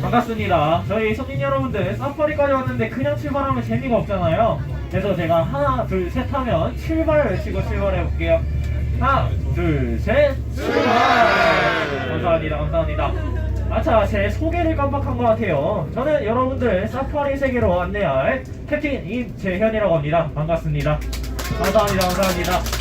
반갑습니다. 저희 손님 여러분들 사파리까지 왔는데 그냥 출발하면 재미가 없잖아요. 그래서 제가 하나, 둘, 셋 하면 출발 외치고 출발해 볼게요. 하나, 둘, 셋, 출발! 감사합니다. 감사합니다. 아차, 제 소개를 깜빡한 것 같아요. 저는 여러분들 사파리 세계로 안내할 캡틴 임재현이라고 합니다. 반갑습니다. 감사합니다. 감사합니다.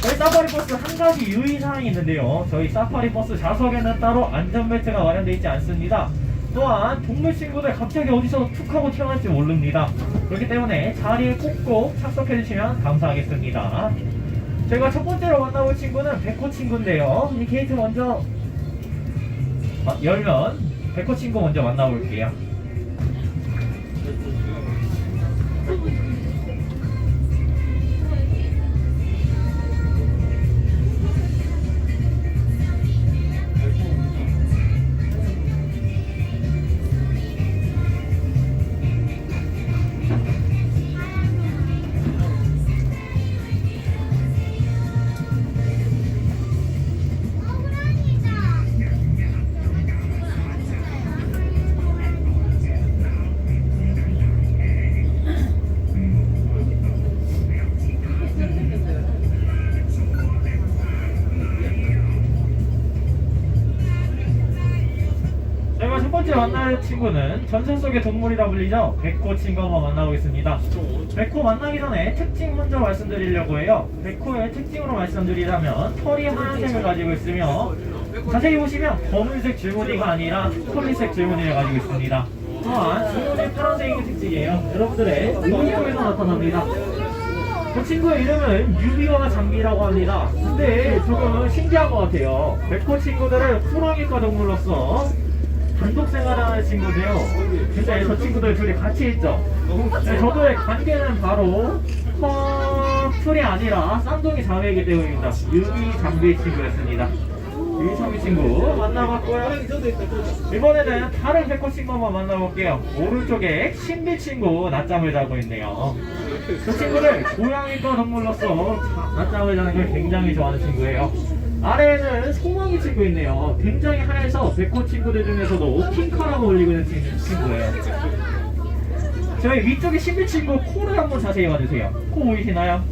저희 사파리 버스 한 가지 유의사항이 있는데요. 저희 사파리 버스 좌석에는 따로 안전벨트가 마련되어 있지 않습니다. 또한 동물 친구들 갑자기 어디서 툭 하고 튀어나올지 모릅니다. 그렇기 때문에 자리에 꼭꼭 착석해 주시면 감사하겠습니다. 저희가 첫 번째로 만나볼 친구는 백호 친구인데요. 이 게이트 먼저 아, 열면 백호 친구 먼저 만나볼게요. 만날 친구는 전설 속의 동물이라 불리죠. 백호 친구 한번 만나보겠습니다. 백호 만나기 전에 특징 먼저 말씀드리려고 해요. 백호의 특징으로 말씀드리자면 털이 하얀색을 가지고 있으며 자세히 보시면 검은색 줄무늬가 아니라 털리색 줄무늬를 가지고 있습니다. 또한 줄무늬 파란색이 특징이에요. 여러분들의 오른쪽에서 나타납니다. 그 친구의 이름은 유비와 장비라고 합니다. 근데 조금 신기한 것 같아요. 백호 친구들은 호랑이과 동물로서 단독 생활하는 친구들요. 근데 저 친구들 둘이 같이 있죠. 네, 저도의 관계는 바로 커플이 아니라 쌍둥이 자매이기 때문입니다. 유비 장비 친구였습니다. 유비 장비 친구 만나봤고요. 이번에는 다른 백호 친구 한번 만나볼게요. 오른쪽에 신비 친구 낮잠을 자고 있네요. 그 친구를 고양이과 동물로서 자- 낮잠을 자는 걸 굉장히 좋아하는 친구예요. 아래에는 소망이 친구 있네요. 굉장히 하얘서 백호 친구들 중에서도 핑크라고 불리고 있는 친- 친구예요. 저희 위쪽에 신비 친구 코를 한번 자세히 봐주세요. 코 보이시나요?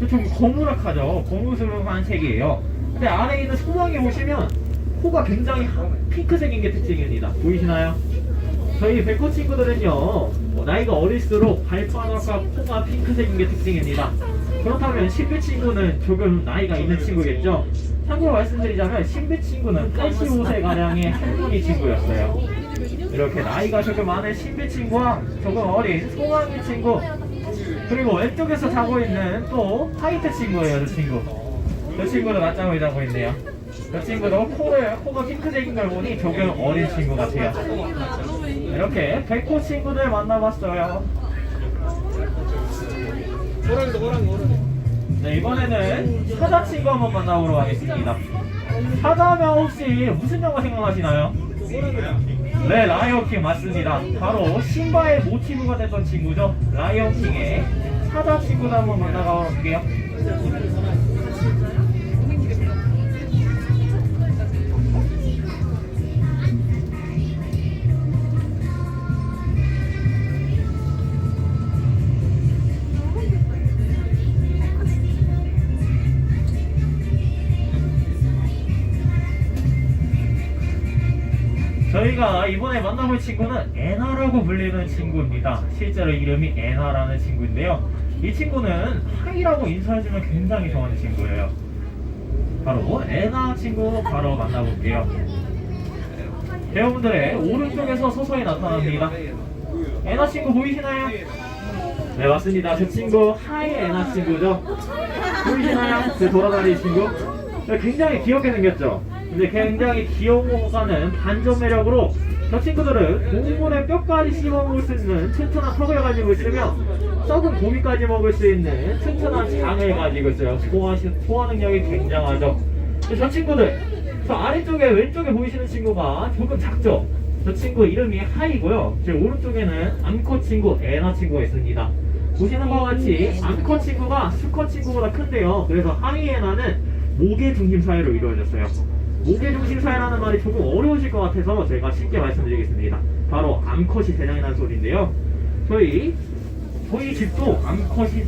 저쪽 거무락하죠. 거무스름한 색이에요. 근데 아래에 있는 소망이 보시면 코가 굉장히 하- 핑크색인 게 특징입니다. 보이시나요? 저희 백호 친구들은요 어, 나이가 어릴수록 발바닥과 코가 핑크색인 게 특징입니다 그렇다면 신비 친구는 조금 나이가 있는 친구겠죠? 참고로 말씀드리자면 신비 친구는 85세가량의 할머니 친구였어요. 이렇게 나이가 조금 많은 신비 친구와 조금 어린 소망이 친구 그리고 왼쪽에서 자고 있는 또 화이트 친구예요 저 친구. 저 친구도 낮잠을 자고 있네요. 저 친구도 코를, 코가 핑크색인 걸 보니 조금 어린 친구 같아요. 이렇게 백호 친구들 만나봤어요. 호랑이도 호랑이 호랑이 네, 이번에는 사자 친구 한번 만나보러 가겠습니다. 사자면 혹시 무슨 영화 생각나시나요? 호랑이야 네, 라이언킹 맞습니다. 바로 신바의 모티브가 됐던 친구죠. 라이언킹의 사자 친구도 한번 만나가 볼게요. 저희가 이번에 만나볼 친구는 에나라고 불리는 친구입니다. 실제로 이름이 에나라는 친구인데요. 이 친구는 하이라고 인사해주면 굉장히 좋아하는 친구예요. 바로 에나 친구 바로 만나볼게요. 배우분들의 오른쪽에서 서서히 나타납니다. 에나 친구 보이시나요? 네 맞습니다. 저 친구 하이 에나 친구죠. 보이시나요? 제 돌아다니는 친구. 네, 굉장히 귀엽게 생겼죠. 근데 굉장히 귀여운 것보다는 반전 매력으로 저 친구들은 동물의 뼈까지 씹어 먹을 수 있는 튼튼한 턱을 가지고 있으며 썩은 고기까지 먹을 수 있는 튼튼한 장을 가지고 있어요. 소화, 시- 소화 능력이 굉장하죠. 저 친구들, 저 아래쪽에 왼쪽에 보이시는 친구가 조금 작죠? 저 친구 이름이 하이고요. 제 오른쪽에는 암컷 친구, 에나 친구가 있습니다. 보시는 바와 같이 암컷 친구가 수컷 친구보다 큰데요. 그래서 하이에나는 목의 중심 사이로 이루어졌어요. 무게중심 사회라는 말이 조금 어려우실 것 같아서 제가 쉽게 말씀드리겠습니다. 바로 암컷이 대장이라는 소리인데요. 저희 저희 집도 암컷이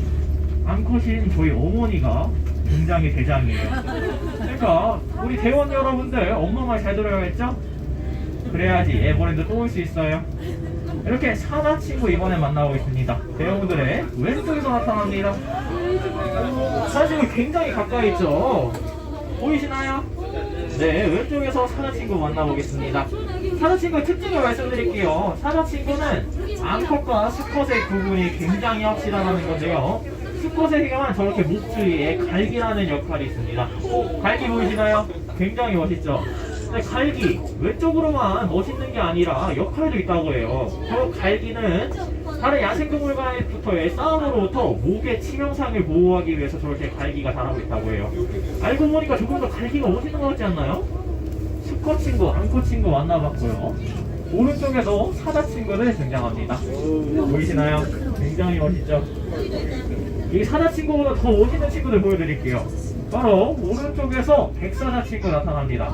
암컷인 저희 어머니가 굉장히 대장이에요. 그러니까 우리 대원 여러분들 엄마 말 잘 들어야겠죠? 그래야지 에버랜드 또 올 수 있어요. 이렇게 사자 친구 이번에 만나고 있습니다. 대원들의 왼쪽에서 나타납니다. 친구 굉장히 가까이 있죠? 보이시나요? 네, 왼쪽에서 사자 친구 만나보겠습니다. 사자 친구의 특징을 말씀드릴게요. 사자 친구는 암컷과 수컷의 구분이 굉장히 확실하다는 건데요. 수컷에게만 저렇게 목 주위에 갈기라는 역할이 있습니다. 갈기 보이시나요? 굉장히 멋있죠? 근데 갈기, 외적으로만 멋있는 게 아니라 역할도 있다고 해요. 저 갈기는 다른 야생동물과의 싸움으로부터 목의 치명상을 보호하기 위해서 저렇게 갈기가 자라고 있다고 해요. 알고 보니까 조금 더 갈기가 멋있는 것 같지 않나요? 수컷 친구, 암컷 친구 만나봤고요. 오른쪽에도 사자 친구를 등장합니다. 보이시나요? 굉장히 멋있죠? 이 사자 친구보다 더 멋있는 친구들 보여드릴게요. 바로 오른쪽에서 백사자 친구 나타납니다.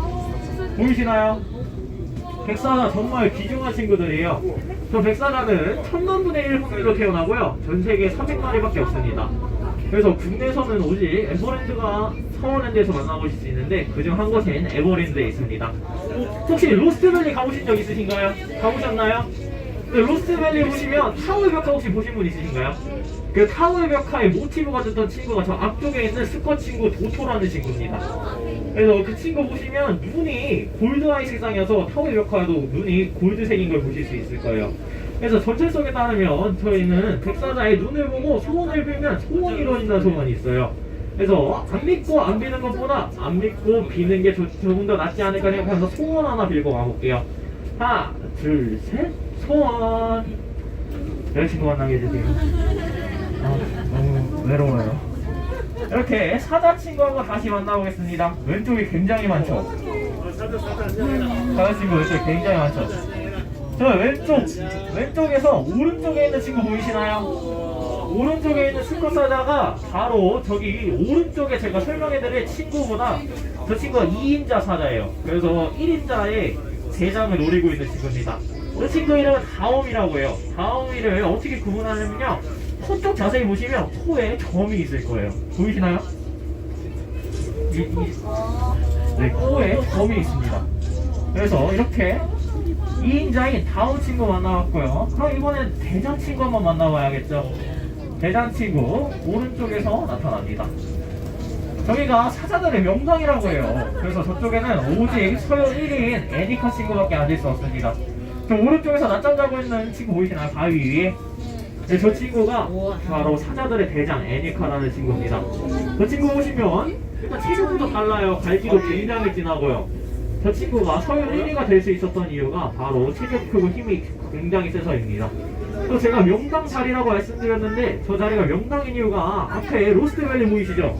보이시나요? 백사자 정말 귀중한 친구들이에요. 저 백사자는 천만분의 1 확률로 태어나고요. 전 세계에 300마리밖에 없습니다. 그래서 국내에서는 오직 에버랜드가 서울랜드에서 만나보실 수 있는데 그중 한 곳인 에버랜드에 있습니다. 혹시 로스트밸리 가보신 적 있으신가요? 가보셨나요? 네, 로스트밸리 보시면 타워의 벽화 혹시 보신 분 있으신가요? 그 타워의 벽화의 모티브가 됐던 친구가 저 앞쪽에 있는 스쿼 친구 도토라는 친구입니다. 그래서 그 친구 보시면 눈이 골드아이 색상이어서 타워의 벽화에도 눈이 골드색인 걸 보실 수 있을 거예요. 그래서 전철석에 따르면 저희는 백사자의 눈을 보고 소원을 빌면 소원이 이루어진다는 소문이 있어요. 그래서 안 믿고 안 비는 것보다 안 믿고 비는 게 조, 조금 더 낫지 않을까 생각하면서 소원 하나 빌고 가볼게요. 하나, 둘, 셋, 소원. 여자친구 만나게 해주세요. 아, 너무 외로워요. 이렇게 사자 친구하고 다시 만나보겠습니다. 왼쪽이 굉장히 많죠? 사자 친구 왼쪽 굉장히 많죠? 저 왼쪽, 왼쪽에서 오른쪽에 있는 친구 보이시나요? 오른쪽에 있는 스쿼 사자가 바로 저기 오른쪽에 제가 설명해드릴 친구보다 저 친구가 2인자 사자예요. 그래서 1인자의 대장을 노리고 있는 친구입니다. 그 친구 이름은 다옴이라고 해요. 다옴이를 어떻게 구분하냐면요. 코 쪽 자세히 보시면 코에 점이 있을 거예요. 보이시나요? 네, 코에 점이 있습니다. 그래서 이렇게 2인자인 다음 친구 만나봤고요. 그럼 이번엔 대장 친구 한번 만나봐야겠죠. 대장 친구 오른쪽에서 나타납니다. 저기가 사자들의 명당이라고 해요. 그래서 저쪽에는 오직 서열 1위인 애니카 친구밖에 앉을 수 없습니다. 저 오른쪽에서 낮잠 자고 있는 친구 보이시나요? 바위 위에? 네, 저 친구가 바로 사자들의 대장 애니카라는 친구입니다. 저 친구 보시면 일단 체격부터 달라요. 갈기도 굉장히 진하고요. 저 친구가 서열 1위가 될 수 있었던 이유가 바로 체격 크고 힘이 굉장히 세서입니다. 또 제가 명당 자리라고 말씀드렸는데 저 자리가 명당인 이유가 앞에 로스트밸리 보이시죠?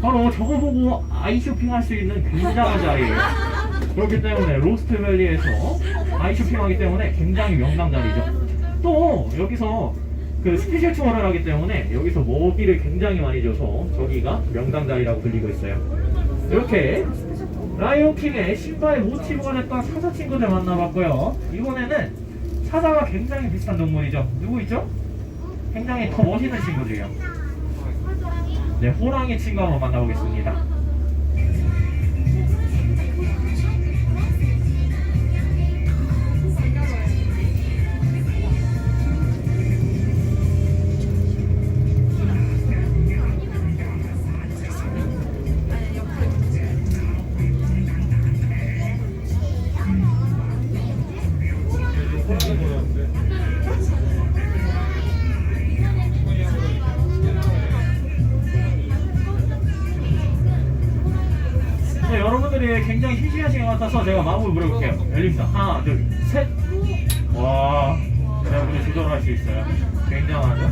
바로 저거 보고 아이 쇼핑할 수 있는 굉장한 자리예요. 그렇기 때문에 로스트밸리에서 아이 쇼핑하기 때문에 굉장히 명당 자리죠. 또 여기서 그 스페셜 투어를 하기 때문에 여기서 먹이를 굉장히 많이 줘서 저기가 명당 자리라고 불리고 있어요. 이렇게 라이온킹의 신바의 모티브가 됐던 사자 친구들 만나봤고요. 이번에는 사자와 굉장히 비슷한 동물이죠. 누구 있죠? 굉장히 더 멋있는 친구들이에요. 네, 호랑이 친구 한번 만나보겠습니다. 같아서 제가 마음을 물어볼게요. 열립니다. 하나, 둘, 셋. 와, 여러분이 조절할 수 있어요. 굉장하죠?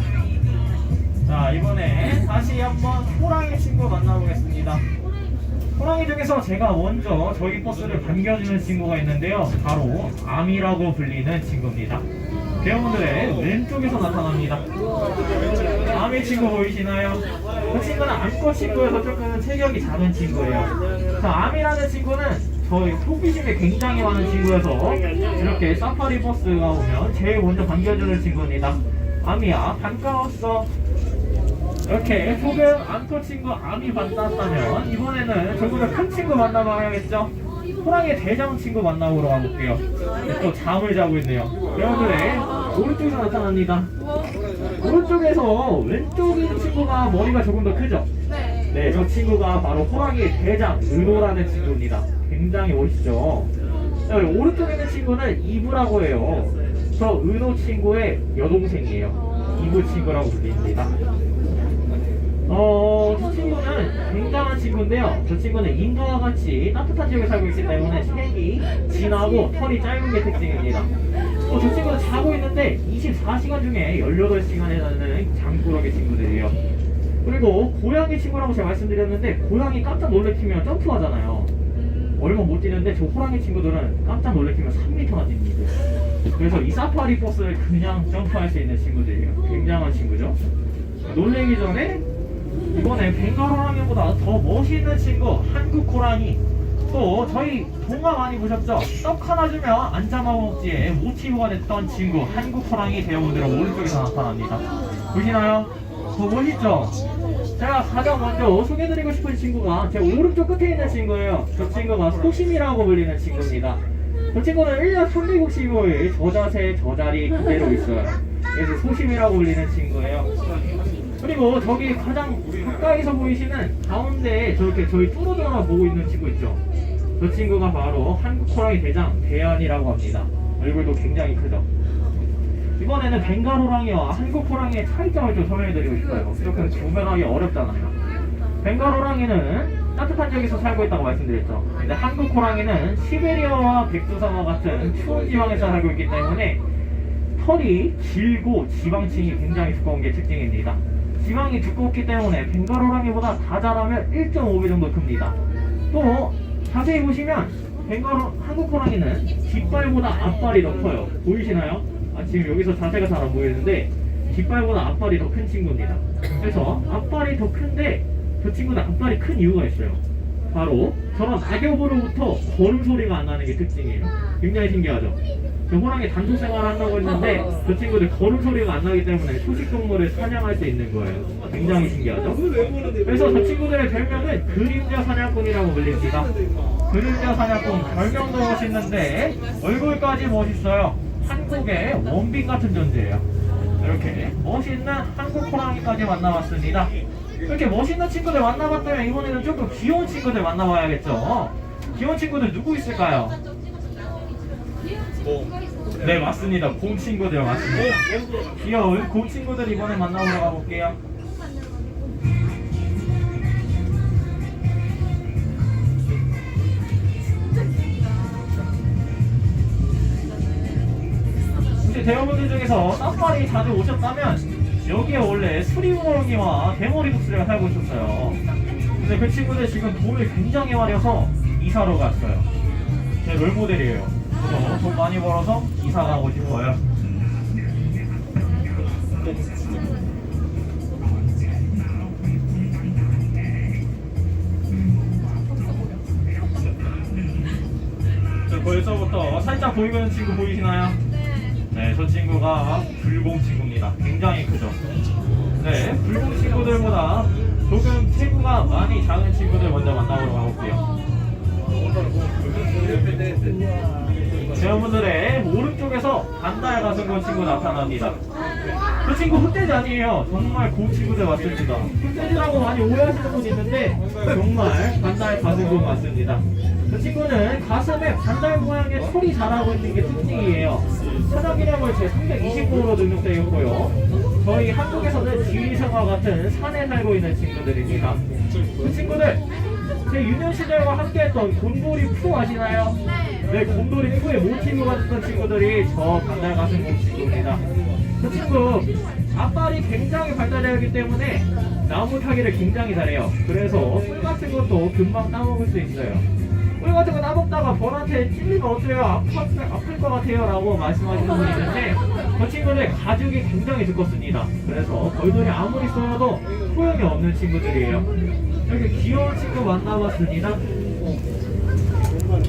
자, 이번에 다시 한번 호랑이 친구 만나보겠습니다. 호랑이 중에서 제가 먼저 저희 버스를 반겨주는 친구가 있는데요. 바로 암이라고 불리는 친구입니다. 배우분들의 왼쪽에서 나타납니다. 암의 친구 보이시나요? 그 친구는 암컷 친구여서 조금 체격이 작은 친구예요. 자, 암이라는 친구는 저희 호기심이 굉장히 많은 친구여서 이렇게 사파리 버스가 오면 제일 먼저 반겨주는 친구입니다. 아미야 반가웠어. 이렇게 소변 안토 친구 아미 만났다면 이번에는 조금 더큰 친구 만나봐야겠죠? 호랑이 대장 친구 만나보러 가볼게요. 또 잠을 자고 있네요. 여러분들의 오른쪽에서 나타납니다. 오른쪽에서 있는 친구가 머리가 조금 더 크죠? 네. 네, 저 친구가 바로 호랑이 대장 은호라는 친구입니다. 굉장히 멋있죠? 오른쪽에 있는 친구는 이브라고 해요. 저 은호 친구의 여동생이에요. 이브 친구라고 불립니다. 어, 저 친구는 굉장한 친구인데요. 저 친구는 인간과 같이 따뜻한 지역에 살고 있기 때문에 색이 진하고 털이 짧은 게 특징입니다. 어, 저 친구는 자고 있는데 24시간 중에 18시간에 자는 장꾸러기 친구들이에요. 그리고 고양이 친구라고 제가 말씀드렸는데 고양이 깜짝 놀래키면 점프하잖아요. 얼마 못 뛰는데 저 호랑이 친구들은 깜짝 놀래키면 3m나 뜁니다. 그래서 이 사파리 버스를 그냥 점프할 수 있는 친구들이에요. 굉장한 친구죠. 놀래기 전에 이번에 벵갈 호랑이보다 더 멋있는 친구 한국 호랑이 또 저희 동화 많이 보셨죠? 떡 하나 주면 안 잡아먹지의 모티브가 됐던 친구 한국 호랑이 대원들은 오른쪽에서 나타납니다. 보시나요? 더 멋있죠? 제가 가장 먼저 소개해드리고 싶은 친구가 제 오른쪽 끝에 있는 친구예요. 저 친구가 소심이라고 불리는 친구입니다. 저 친구는 1년 365일 저 자세 저 자리 그대로 있어요. 그래서 소심이라고 불리는 친구예요. 그리고 저기 가장 가까이서 보이시는 가운데에 저렇게 저희 뚫어져나 보고 있는 친구 있죠? 저 친구가 바로 한국 호랑이 대장 대안이라고 합니다. 얼굴도 굉장히 크죠? 이번에는 벵갈 호랑이와 한국 호랑이의 차이점을 좀 설명해드리고 싶어요. 조금 구별하기 어렵잖아요. 벵갈 호랑이는 따뜻한 지역에서 살고 있다고 말씀드렸죠. 근데 한국 호랑이는 시베리아와 백두산과 같은 추운 지방에서 살고 있기 때문에 털이 길고 지방층이 굉장히 두꺼운 게 특징입니다. 지방이 두껍기 때문에 벵갈 호랑이보다 다 자라면 1.5배 정도 큽니다. 또 자세히 보시면 벵갈 호- 한국 호랑이는 뒷발보다 앞발이 더 커요. 보이시나요? 아, 지금 여기서 자세가 잘 안 보이는데 뒷발보다 앞발이 더 큰 친구입니다. 그래서 앞발이 더 큰데 저 친구는 앞발이 큰 이유가 있어요. 바로 저런 낙엽으로부터 걸음 소리가 안 나는 게 특징이에요. 굉장히 신기하죠? 저 호랑이 단속 생활을 한다고 했는데 저 친구들 걸음 소리가 안 나기 때문에 초식 동물을 사냥할 수 있는 거예요. 굉장히 신기하죠? 그래서 저 친구들의 별명은 그림자 사냥꾼이라고 불립니다. 그림자 사냥꾼 별명도 멋있는데 얼굴까지 멋있어요. 한국의 원빈 같은 존재예요. 이렇게 멋있는 한국 호랑이까지 만나봤습니다. 이렇게 멋있는 친구들 만나봤다면 이번에는 조금 귀여운 친구들 만나봐야겠죠. 귀여운 친구들 누구 있을까요? 네 맞습니다. 곰 친구들 맞습니다. 귀여운 곰 친구들 이번에 만나보러 가볼게요. 대여분들 중에서 사파리 자주 오셨다면 여기에 원래 수리우렁이와 대머리 독수리가 살고 있었어요. 근데 그 친구들 지금 돈을 굉장히 많이 해서 이사로 갔어요. 제 롤모델이에요. 그래서 돈 많이 벌어서 이사 가고 싶어요. 저 벌써부터 살짝 보이고 있는 친구 보이시나요? 네, 저 친구가 불공 친구입니다. 굉장히 크죠? 네, 불공 친구들보다 조금 체구가 많이 작은 친구들 먼저 만나보러 가볼게요. 여러분들의 오른쪽에서 반달 가슴권 친구 나타납니다. 그 친구 흑돼지 아니에요. 정말 고운 친구들 맞습니다. 흑돼지라고 많이 오해하시는 분 있는데 정말 반달 가슴권 맞습니다. 그 친구는 가슴에 반달 모양의 털이 자라고 있는 게 특징이에요. 천연기념물 제329호로 등록되어 있고요. 저희 한국에서는 지리산과 같은 산에 살고 있는 친구들입니다. 그 친구들 제 유년 시절과 함께했던 곤돌이 프로 아시나요? 네, 곤돌이 프로의 모티브가 됐던 친구들이 저 반달 가슴 곰 친구입니다. 그 친구 앞발이 굉장히 발달되었기 때문에 나무 타기를 굉장히 잘해요. 그래서 꿀 같은 것도 금방 따먹을 수 있어요. 꿀 같은 거 따먹다가 벌한테 찔리면 어때요? 아플, 아플 것 같아요 라고 말씀하시는 분이 있는데 그 친구는 가죽이 굉장히 두껍습니다. 그래서 벌들이 아무리 쏘여도 소용이 없는 친구들이에요. 이렇게 귀여운 친구 만나봤습니다.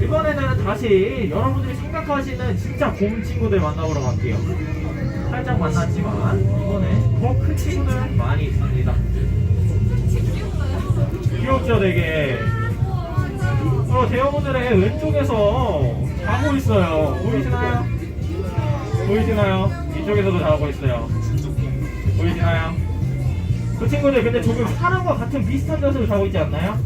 이번에는 다시 여러분들이 생각하시는 진짜 곰 친구들 만나보러 갈게요. 살짝 만났지만 이번에 더 큰 친구들 많이 있습니다. 귀엽죠, 되게. 어, 대형분들의 왼쪽에서 자고 있어요. 보이시나요? 보이시나요? 이쪽에서도 자고 있어요. 보이시나요? 그 친구들 근데 조금 사람과 같은 비슷한 자세로 자고 있지 않나요?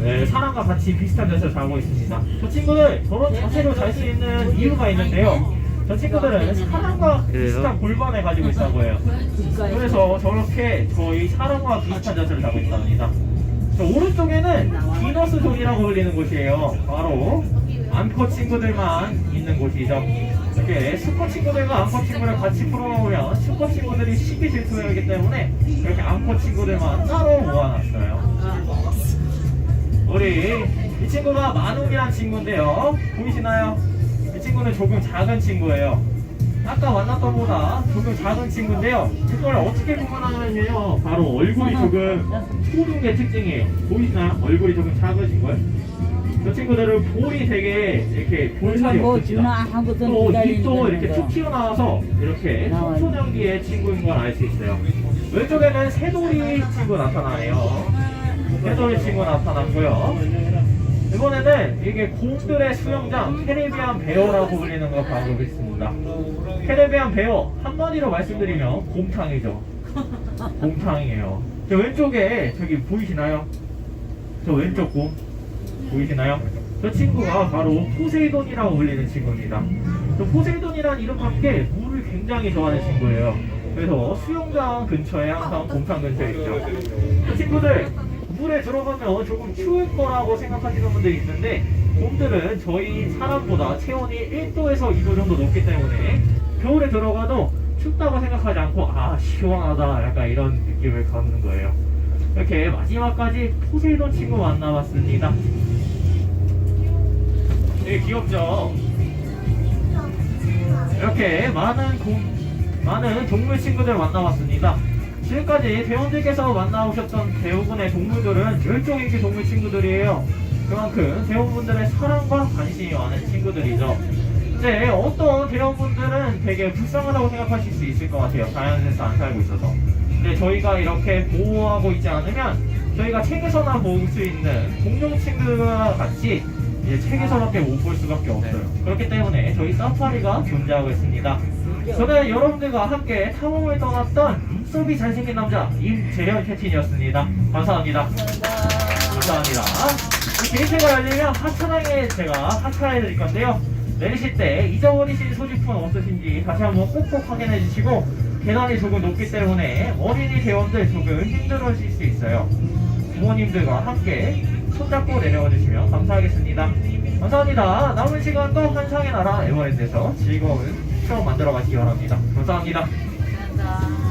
네, 사람과 같이 비슷한 자세로 자고 있습니다. 저 친구들 저런 자세로 잘 수 있는 이유가 있는데요. 저 친구들은 사람과 비슷한 골반을 가지고 있다고 해요. 그래서 저렇게 저희 사람과 비슷한 자세를 자고 있답니다. 저 오른쪽에는 비너스 존이라고 불리는 곳이에요. 바로 암컷 친구들만 있는 곳이죠. 이렇게 수컷 친구들과 암컷 친구를 같이 풀어놓으면 수컷 친구들이 쉽게 질투하기 때문에 이렇게 암컷 친구들만 따로 모아놨어요. 우리 이 친구가 마눔이란 친구인데요. 보이시나요? 이 친구는 조금 작은 친구예요. 아까 만났던 보다 조금 작은 친구인데요. 그걸 어떻게 구분하냐면요. 바로 얼굴이 조금 푸른 게 특징이에요. 보이시나요? 얼굴이 조금 작으신 거예요. 저 친구들은 볼이 되게 이렇게 볼살이 뭐 없습니다. 주나 하고도 또 입도 이렇게. 툭 튀어나와서 이렇게 나와요. 청소년기의 친구인 걸 알 수 있어요. 왼쪽에는 새돌이 친구 나타나네요. 새돌이 친구 나타났고요. 이번에는 이게 곰들의 수영장 캐리비안 베어라고 불리는 거 가보겠습니다. 캐리비안 베어 한마디로 말씀드리면 곰탕이죠. 곰탕이에요. 저 왼쪽에 저기 보이시나요? 저 왼쪽 곰 보이시나요? 저 친구가 바로 포세이돈이라고 불리는 친구입니다. 저 포세이돈이라는 이름밖에 물을 굉장히 좋아하는 친구예요. 그래서 수영장 근처에 항상 곰탕 근처에 있죠. 저 친구들 물에 들어가면 조금 추울 거라고 생각하시는 분들이 있는데 곰들은 저희 사람보다 체온이 1도에서 2도 정도 높기 때문에 겨울에 들어가도 춥다고 생각하지 않고 아 시원하다 약간 이런 느낌을 갖는 거예요. 이렇게 마지막까지 포세이돈 친구 만나봤습니다. 되게 귀엽죠? 이렇게 많은 공, 많은 동물 친구들 만나봤습니다. 지금까지 대원들께서 만나오셨던 대부분의 동물들은 멸종위기 동물 친구들이에요. 그만큼 대원분들의 사랑과 관심이 많은 친구들이죠. 근데 어떤 대원분들은 되게 불쌍하다고 생각하실 수 있을 것 같아요. 자연에서 안 살고 있어서. 근데 저희가 이렇게 보호하고 있지 않으면 저희가 책에서나 볼 수 있는 공룡 친구와 같이 이제 책에서밖에 못 볼 수밖에 없어요. 그렇기 때문에 저희 사파리가 존재하고 있습니다. 저는 여러분들과 함께 탐험을 떠났던 눈썹이 잘생긴 남자 임재현 캡틴이었습니다. 감사합니다. 감사합니다. 이 게이트가 열리면 하차량에 제가 하차해 드릴 건데요. 내리실 때 잊어버리신 소지품 없으신지 다시 한번 꼭꼭 확인해 주시고 계단이 조금 높기 때문에 어린이 대원들 조금 힘들어질 수 있어요. 부모님들과 함께 손잡고 내려와 주시면 감사하겠습니다. 감사합니다. 남은 시간 또 환상의 나라 에버랜드에서 즐거운 추억 만들어 가시기 바랍니다. 감사합니다. 감사합니다.